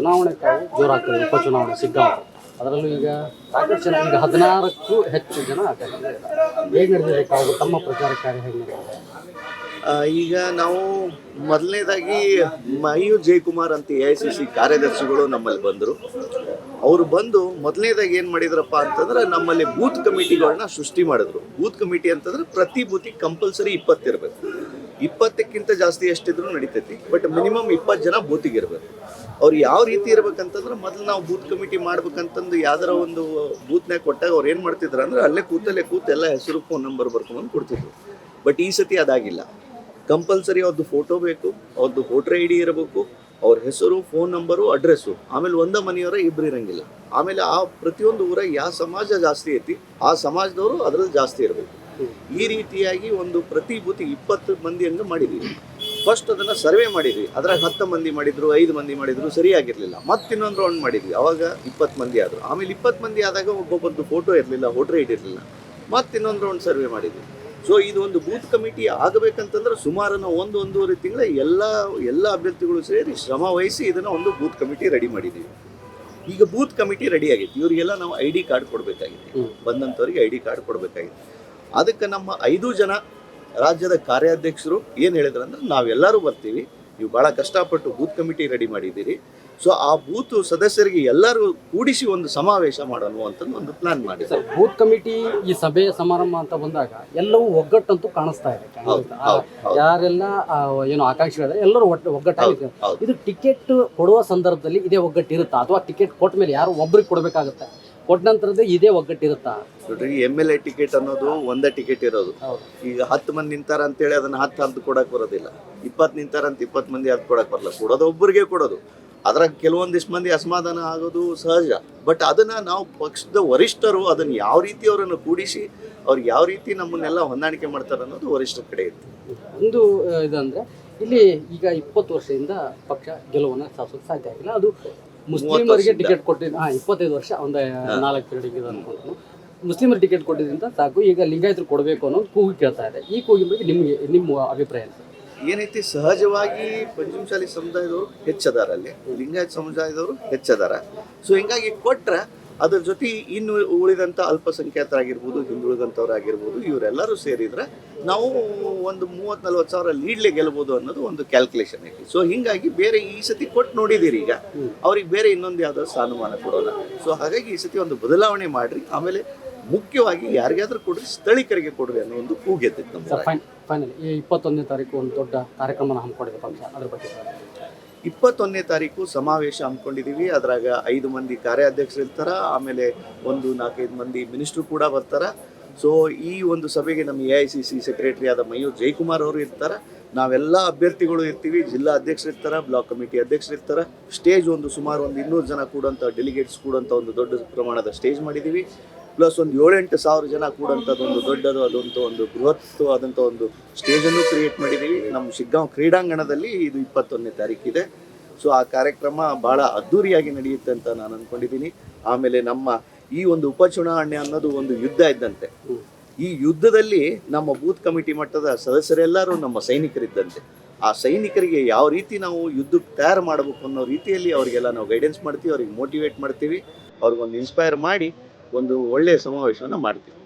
ಚುನಾವಣೆ ಕಾವು ಜೋರಾಗ್ತದೆ ಉಪಚುನಾವಣೆ ಸಿಗ್ಗಾಂವ. ಅದರಲ್ಲೂ ಈಗ ಸಾಕಷ್ಟು ಜನ ಈಗ ಹದಿನಾರಕ್ಕೂ ಹೆಚ್ಚು ಜನ. ಹೇಗೆ ನಡೆದಿದೆ ಕಾವು ತಮ್ಮ ಪ್ರಚಾರ ಕಾರ್ಯ ಹೇಗೆ ಈಗ ನಾವು ಮೊದಲನೇದಾಗಿ ಮಯೂರ್ ಜಯಕುಮಾರ್ ಅಂತ ಎ ಐ ಸಿ ಸಿ ಕಾರ್ಯದರ್ಶಿಗಳು ನಮ್ಮಲ್ಲಿ ಬಂದರು. ಅವರು ಬಂದು ಮೊದಲನೇದಾಗಿ ಏನು ಮಾಡಿದ್ರಪ್ಪ ಅಂತಂದ್ರೆ ನಮ್ಮಲ್ಲಿ ಬೂತ್ ಕಮಿಟಿಗಳನ್ನ ಸೃಷ್ಟಿ ಮಾಡಿದ್ರು. ಬೂತ್ ಕಮಿಟಿ ಅಂತಂದ್ರೆ ಪ್ರತಿ ಬೂತಿ ಕಂಪಲ್ಸರಿ ಇಪ್ಪತ್ತಿರಬೇಕು ಇಪ್ಪತ್ತಕ್ಕಿಂತ ಜಾಸ್ತಿ ಎಷ್ಟಿದ್ರು ನಡೀತೈತಿ ಬಟ್ ಮಿನಿಮಮ್ ಇಪ್ಪತ್ತು ಜನ ಬೂತಿಗೆ ಇರಬೇಕು. ಅವ್ರು ಯಾವ ರೀತಿ ಇರ್ಬೇಕಂತಂದ್ರೆ ಮೊದಲು ನಾವು ಬೂತ್ ಕಮಿಟಿ ಮಾಡ್ಬೇಕಂತಂದು ಯಾವ್ದಾರ ಒಂದು ಬೂತ್ನಾಗ ಕೊಟ್ಟಾಗ ಅವ್ರು ಏನು ಮಾಡ್ತಿದ್ರು ಅಂದ್ರೆ ಅಲ್ಲೇ ಕೂತಲ್ಲೇ ಕೂತು ಎಲ್ಲ ಹೆಸರು ಫೋನ್ ನಂಬರ್ ಬರ್ಕೊಂಬಂದು ಕೊಡ್ತಿದ್ರು. ಬಟ್ ಈ ಸತಿ ಅದಾಗಿಲ್ಲ. ಕಂಪಲ್ಸರಿ ಅವ್ರದ್ದು ಫೋಟೋ ಬೇಕು ಅವ್ರದ್ದು ವೋಟರ್ ಐ ಡಿ ಇರಬೇಕು, ಅವ್ರ ಹೆಸರು ಫೋನ್ ನಂಬರು ಅಡ್ರೆಸ್ಸು ಆಮೇಲೆ ಒಂದ ಮನೆಯವರ ಇಬ್ಬರು ಇರಂಗಿಲ್ಲ. ಆಮೇಲೆ ಆ ಪ್ರತಿಯೊಂದು ಊರಾಗ ಯಾವ ಸಮಾಜ ಜಾಸ್ತಿ ಐತಿ, ಆ ಸಮಾಜದವರು ಅದ್ರಲ್ಲಿ ಜಾಸ್ತಿ ಇರಬೇಕು. ಈ ರೀತಿಯಾಗಿ ಒಂದು ಪ್ರತಿ ಬೂತಿ ಇಪ್ಪತ್ತು ಮಂದಿ ಹಂಗೆ ಮಾಡಿದ್ದೀವಿ ಫಸ್ಟ್ ಅದನ್ನು ಸರ್ವೆ ಮಾಡಿದ್ವಿ. ಅದ್ರಾಗ ಹತ್ತು ಮಂದಿ ಮಾಡಿದ್ರು ಐದು ಮಂದಿ ಮಾಡಿದ್ರು ಸರಿಯಾಗಿರಲಿಲ್ಲ. ಮತ್ತೆ ಇನ್ನೊಂದು ರೌಂಡ್ ಮಾಡಿದ್ವಿ. ಅವಾಗ ಇಪ್ಪತ್ತು ಮಂದಿ ಆದರು. ಆಮೇಲೆ ಇಪ್ಪತ್ತು ಮಂದಿ ಆದಾಗ ಒಬ್ಬೊಬ್ಬರದ್ದು ಫೋಟೋ ಇರಲಿಲ್ಲ ವೋಟರ್ ಐಡಿ ಇರಲಿಲ್ಲ. ಮತ್ತೆ ಇನ್ನೊಂದು ರೌಂಡ್ ಸರ್ವೆ ಮಾಡಿದ್ವಿ. ಸೊ ಇದು ಒಂದು ಬೂತ್ ಕಮಿಟಿ ಆಗಬೇಕಂತಂದ್ರೆ ಸುಮಾರು ನಾವು ಒಂದು ಒಂದೂವರೆ ತಿಂಗಳ ಎಲ್ಲ ಎಲ್ಲ ಅಭ್ಯರ್ಥಿಗಳು ಸೇರಿ ಶ್ರಮ ವಹಿಸಿ ಇದನ್ನು ಒಂದು ಬೂತ್ ಕಮಿಟಿ ರೆಡಿ ಮಾಡಿದ್ದೀವಿ ಈಗ ಬೂತ್ ಕಮಿಟಿ ರೆಡಿ ಆಗಿತ್ತು. ಇವರಿಗೆಲ್ಲ ನಾವು ಐ ಡಿ ಕಾರ್ಡ್ ಕೊಡಬೇಕಾಗಿತ್ತು. ಬಂದಂಥವ್ರಿಗೆ ಐ ಡಿ ಕಾರ್ಡ್ ಕೊಡಬೇಕಾಗಿತ್ತು. ಅದಕ್ಕೆ ನಮ್ಮ ಐದು ಜನ ರಾಜ್ಯದ ಕಾರ್ಯಾಧ್ಯಕ್ಷರು ಏನು ಹೇಳಿದ್ರು ಅಂದ್ರೆ ನಾವೆಲ್ಲರೂ ಬರ್ತೀವಿ ನೀವು ಭಾಳ ಕಷ್ಟಪಟ್ಟು ಬೂತ್ ಕಮಿಟಿ ರೆಡಿ ಮಾಡಿದ್ದೀರಿ. ಸೊ ಆ ಬೂತ್ ಸದಸ್ಯರಿಗೆ ಎಲ್ಲರೂ ಕೂಡಿಸಿ ಒಂದು ಸಮಾವೇಶ ಮಾಡೋಣ ಅಂತ ಒಂದು ಪ್ಲಾನ್ ಮಾಡಿ ಸರ್ ಬೂತ್ ಕಮಿಟಿ ಈ ಸಭೆ ಸಮಾರಂಭ ಅಂತ ಬಂದಾಗ ಎಲ್ಲವೂ ಒಗ್ಗಟ್ಟಂತೂ ಕಾಣಿಸ್ತಾ ಇದೆ. ಯಾರೆಲ್ಲ ಏನು ಆಕಾಂಕ್ಷಿಗಳಿದ್ದಾರೆ ಎಲ್ಲರೂ ಒಟ್ಟು ಒಗ್ಗಟ್ಟಾಗಿದೆ ಇದು ಟಿಕೆಟ್ ಕೊಡುವ ಸಂದರ್ಭದಲ್ಲಿ ಇದೇ ಒಗ್ಗಟ್ಟಿರುತ್ತಾ? ಅಥವಾ ಟಿಕೆಟ್ ಕೊಟ್ಟ ಮೇಲೆ ಯಾರು ಒಬ್ರಿಗೆ ಕೊಡಬೇಕಾಗುತ್ತೆ? ಕೊಟ್ಟ ನಂತರದೇ ಇದೇ ಒಗ್ಗಟ್ಟಿರುತ್ತ? ನೋಡ್ರಿ ಎಂ ಎಲ್ ಎ ಟಿಕೆಟ್ ಅನ್ನೋದು ಒಂದೇ ಟಿಕೆಟ್ ಇರೋದು. ಈಗ ಹತ್ತು ಮಂದಿ ನಿಂತಾರ ಅಂತೇಳಿ ಅದನ್ನ ಹತ್ತು ಹದ್ದು ಕೊಡಕ್ ಬರೋದಿಲ್ಲ. ಇಪ್ಪತ್ತು ನಿಂತಾರ ಅಂತ ಇಪ್ಪತ್ತು ಮಂದಿ ಅದು ಕೊಡಕ್ ಬರಲ್ಲ. ಕೊಡೋದು ಒಬ್ಬರಿಗೆ ಕೊಡೋದು. ಅದ್ರಾಗ ಕೆಲವೊಂದಿಷ್ಟು ಮಂದಿ ಅಸಮಾಧಾನ ಆಗೋದು ಸಹಜ. ಬಟ್ ಅದನ್ನ ನಾವು ಪಕ್ಷದ ವರಿಷ್ಠರು ಅದನ್ನ ಯಾವ ರೀತಿ ಅವರನ್ನು ಕೂಡಿಸಿ ಅವ್ರಿಗೆ ಯಾವ ರೀತಿ ನಮ್ಮನ್ನೆಲ್ಲ ಹೊಂದಾಣಿಕೆ ಮಾಡ್ತಾರೆ ಅನ್ನೋದು ವರಿಷ್ಠರ ಕಡೆ ಇತ್ತು ಒಂದು ಇದಂದ್ರೆ ಇಲ್ಲಿ ಈಗ ಇಪ್ಪತ್ತು ವರ್ಷದಿಂದ ಪಕ್ಷ ಗೆಲುವನ್ನು ಸಾಧಿಸೋಕೆ ಸಾಧ್ಯ ಆಗಿಲ್ಲ. ಅದು ಮುಸ್ಲಿಮರಿಗೆ ಟಿಕೆಟ್ ಕೊಟ್ಟಿದ್ದು ಹಾ ಇಪ್ಪತ್ತೈದು ವರ್ಷ ಒಂದು ನಾಲ್ಕು ಪೀರಿಯಡ್ ಇದೆ ಅನ್ಕೊಂಡು ಮುಸ್ಲಿಮರು ಟಿಕೆಟ್ ಕೊಟ್ಟಿದ್ರಿಂದ ಸಾಕು ಈಗ ಲಿಂಗಾಯತರು ಕೊಡಬೇಕು ಅನ್ನೋ ಕೂಗು ಕೇಳ್ತಾ ಇದೆ. ಈ ಕೂಗಿನ ಬಗ್ಗೆ ನಿಮಗೆ ನಿಮ್ಮ ಅಭಿಪ್ರಾಯ ಏನು? ಸರ್? ಏನೈತಿ ಸಹಜವಾಗಿ ಪಂಚಮಶಾಲಿ ಸಮುದಾಯದವರು ಹೆಚ್ಚದಾರ ಅಲ್ಲಿ. ಲಿಂಗಾಯತ ಸಮುದಾಯದವರು ಹೆಚ್ಚದಾರ. ಸೊ ಹಿಂಗಾಗಿ ಕೊಟ್ರೆ ಅದ್ರ ಜೊತೆ ಇನ್ನು ಉಳಿದಂಥ ಅಲ್ಪಸಂಖ್ಯಾತರಾಗಿರ್ಬೋದು ಹಿಂದುಳಿದಂಥವ್ರಾಗಿರ್ಬೋದು ಇವರೆಲ್ಲರೂ ಸೇರಿದ್ರೆ ನಾವು ಒಂದು ಮೂವತ್ತು ನಲ್ವತ್ತು ಸಾವಿರ ಲೀಡ್ಲೆ ಗೆಲ್ಬೋದು ಅನ್ನೋದು ಒಂದು ಕ್ಯಾಲ್ಕುಲೇಷನ್ ಐತಿ. ಸೊ ಹಿಂಗಾಗಿ ಬೇರೆ ಈ ಸತಿ ಕೊಟ್ಟು ನೋಡಿದಿರಿ ಈಗ ಅವ್ರಿಗೆ ಬೇರೆ ಇನ್ನೊಂದು ಯಾವ್ದಾದ್ರು ಸ್ಥಾನಮಾನ ಕೊಡೋಲ್ಲ ಸೊ ಹಾಗಾಗಿ ಈ ಸತಿ ಒಂದು ಬದಲಾವಣೆ ಮಾಡ್ರಿ ಆಮೇಲೆ ಮುಖ್ಯವಾಗಿ ಯಾರಿಗಾದ್ರೂ ಕೊಡ್ರಿ ಸ್ಥಳೀಕರಿಗೆ ಕೊಡ್ರಿ ಅನ್ನೋ ಒಂದು ಕೂಗೆತ್ತೆ ನಮ್ಮ ಫೈನಲ್ ಇಪ್ಪತ್ತೊಂದನೇ ತಾರೀಕು ಒಂದು ದೊಡ್ಡ ಕಾರ್ಯಕ್ರಮನ ಹಮ್ಮಿಕೊಂಡಿದೆ ಅದ್ರ ಬಗ್ಗೆ. ಇಪ್ಪತ್ತೊಂದನೇ ತಾರೀಕು ಸಮಾವೇಶ ಹಮ್ಮಿಕೊಂಡಿದ್ದೀವಿ ಅದ್ರಾಗ ಐದು ಮಂದಿ ಕಾರ್ಯಾಧ್ಯಕ್ಷರು ಇರ್ತಾರ ಆಮೇಲೆ ಒಂದು ನಾಲ್ಕೈದು ಮಂದಿ ಮಿನಿಸ್ಟ್ರು ಕೂಡ ಬರ್ತಾರ. ಸೊ ಈ ಒಂದು ಸಭೆಗೆ ನಮ್ಮ A I C C secretary ಆದ ಮಯೂರ್ ಜಯಕುಮಾರ್ ಅವರು ಇರ್ತಾರೆ. ನಾವೆಲ್ಲ ಅಭ್ಯರ್ಥಿಗಳು ಇರ್ತೀವಿ, ಜಿಲ್ಲಾ ಅಧ್ಯಕ್ಷರು ಇರ್ತಾರೆ, ಬ್ಲಾಕ್ ಕಮಿಟಿ ಅಧ್ಯಕ್ಷರು ಇರ್ತಾರೆ. ಸ್ಟೇಜ್ ಒಂದು ಸುಮಾರು ಒಂದು ಇನ್ನೂರು ಜನ ಕೂಡಂಥ ಡೆಲಿಗೇಟ್ಸ್ ಕೂಡಂಥ ಒಂದು ದೊಡ್ಡ ಪ್ರಮಾಣದ ಸ್ಟೇಜ್ ಮಾಡಿದ್ದೀವಿ ಪ್ಲಸ್ ಒಂದು ಏಳೆಂಟು ಸಾವಿರ ಜನ ಕೂಡಂಥದ್ದೊಂದು ದೊಡ್ಡದು ಅದಂತ ಒಂದು ಬೃಹತ್ ಆದಂಥ ಒಂದು ಸ್ಟೇಜನ್ನು ಕ್ರಿಯೇಟ್ ಮಾಡಿದ್ದೀವಿ ನಮ್ಮ ಶಿಗ್ಗಾಂವ್ ಕ್ರೀಡಾಂಗಣದಲ್ಲಿ ಇದು ಇಪ್ಪತ್ತೊಂದನೇ ತಾರೀಕಿದೆ ಸೊ ಆ ಕಾರ್ಯಕ್ರಮ ಭಾಳ ಅದ್ಧೂರಿಯಾಗಿ ನಡೆಯುತ್ತೆ ಅಂತ ನಾನು ಅಂದ್ಕೊಂಡಿದ್ದೀನಿ ಆಮೇಲೆ ನಮ್ಮ ಈ ಒಂದು ಉಪಚುನಾವಣೆ ಅನ್ನೋದು ಒಂದು ಯುದ್ಧ ಇದ್ದಂತೆ. ಈ ಯುದ್ಧದಲ್ಲಿ ನಮ್ಮ ಬೂತ್ ಕಮಿಟಿ ಮಟ್ಟದ ಸದಸ್ಯರೆಲ್ಲರೂ ನಮ್ಮ ಸೈನಿಕರಿದ್ದಂತೆ. ಆ ಸೈನಿಕರಿಗೆ ಯಾವ ರೀತಿ ನಾವು ಯುದ್ಧಕ್ಕೆ ತಯಾರು ಮಾಡಬೇಕು ಅನ್ನೋ ರೀತಿಯಲ್ಲಿ ಅವರಿಗೆಲ್ಲ ನಾವು ಗೈಡೆನ್ಸ್ ಮಾಡ್ತೀವಿ, ಅವ್ರಿಗೆ ಮೋಟಿವೇಟ್ ಮಾಡ್ತೀವಿ, ಅವ್ರಿಗೊಂದು ಇನ್ಸ್ಪೈರ್ ಮಾಡಿ ಒಂದು ಒಳ್ಳೆಯ ಸಮಾವೇಶವನ್ನು ಮಾಡ್ತೀವಿ.